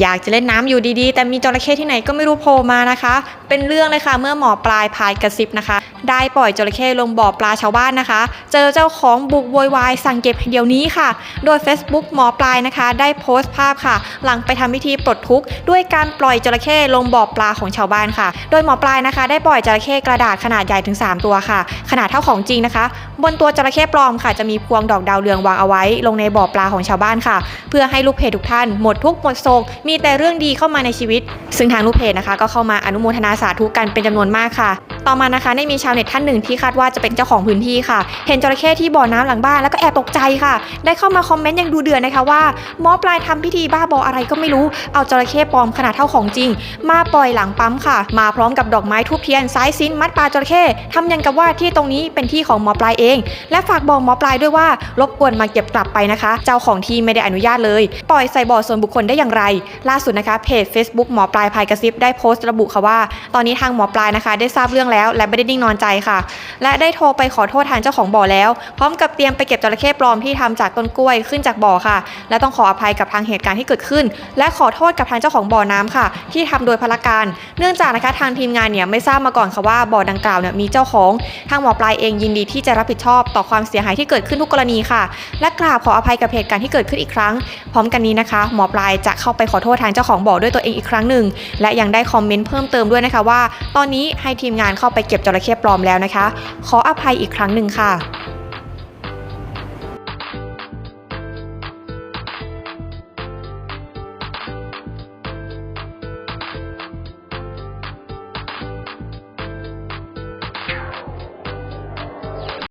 อยากจะเล่นน้ำอยู่ดีๆ แต่มีจระเข้ที่ไหนก็ไม่รู้โผล่มานะคะ เป็นเรื่องเลยค่ะเมื่อหมอปลายพายกระซิบนะคะ ได้ปล่อยจระเข้ลงบ่อปลาชาวบ้านนะคะ เจอเจ้าของบุกโวยวายสั่งเก็บเดี๋ยวนี้ค่ะ โดย Facebook หมอปลายนะคะ ได้โพสต์ภาพค่ะ หลังไปทำพิธีปลดทุกข์ด้วยการปล่อยจระเข้ลงบ่อปลาของชาวบ้านค่ะ โดยหมอปลายนะคะ ได้ปล่อยจระเข้กระดาษขนาดใหญ่ถึง 3 ตัวค่ะ ขนาดเท่าของจริงนะคะ บนตัวจระเข้ปลอมค่ะ จะมีพวงดอกดาวเรืองวางเอาไว้ ลงในบ่อปลาของชาวบ้านค่ะ เพื่อให้ลูกเพจทุกท่านหมดทุกข์หมดโศกมีแต่เรื่องดีเข้ามาในชีวิต ซึ่งทางลูกเพจนะคะ ก็เข้ามาอนุโมทนาสาธุกันเป็นจำนวนมากค่ะต่อมานะคะได้มีชาวเน็ตท่านหนึ่งที่คาดว่าจะเป็นเจ้าของพื้นที่ค่ะ เห็นจระเข้ที่บ่อน้ำหลังบ้านแล้วก็แอบตกใจค่ะ ได้เข้ามาคอมเมนต์ย่างดูเดือดนะคะว่าหมอปลายทำพิธีบ้าบออะไรก็ไม่รู้ เอาจระเข้ปลอมขนาดเท่าของจริง มาปล่อยหลังปั๊มค่ะ มาพร้อมกับดอกไม้ทูบเทียนสายสินมัดปลาจระเข้ทำยังกับว่าที่ตรงนี้เป็นที่ของหมอปลายเอง และฝากบอกหมอปลายด้วยว่ารบกวนมาเก็บกลับไปนะคะ เจ้าของที่ไม่ได้อนุญาตเลย ปล่อยใส่บ่อส่วนบุคคลได้อย่างไร ล่าสุดนะคะเพจ Facebook หมอปลายพายกระซิบได้โพสต์ระบุค่ะว่า ตอนนี้ทางหมอปลายนะคะ ได้ทราบเรื่องแล้ว และไม่ได้นิ่งนอนใจค่ะ และได้โทรไปขอโทษทางเจ้าของบ่อแล้ว พร้อมกับเตรียมไปเก็บจระเข้ปลอมที่ทำจากต้นกล้วยขึ้นจากบ่อค่ะ และต้องขออภัยกับทางเหตุการณ์ที่เกิดขึ้น และขอโทษกับทางเจ้าของบ่อน้ำค่ะ ที่ทำโดยพลการ เนื่องจากนะคะทางทีมงานเนี่ยไม่ทราบมาก่อนค่ะว่าบ่อดังกล่าวเนี่ยมีเจ้าของ ทางหมอปลายเองยินดีที่จะรับผิดชอบต่อความเสียหายที่เกิดขึ้นทุกกรณีค่ะ และกราบขออภัยกับเหตุการณ์ที่เกิดขึ้นอีกครั้ง พร้อมกันนี้นะคะ หมอปลายจะเข้าไปขอโทษทางเจ้าของบ่อด้วยตัวเองอีกครั้งหนึ่งและยังได้คอมเมนต์เพิ่มเติมด้วยนะคะว่า ตอนนี้ให้ทีมงานเข้าไปเก็บจระเข้ปลอมแล้วนะคะ ขออภัยอีกครั้งหนึ่งค่ะ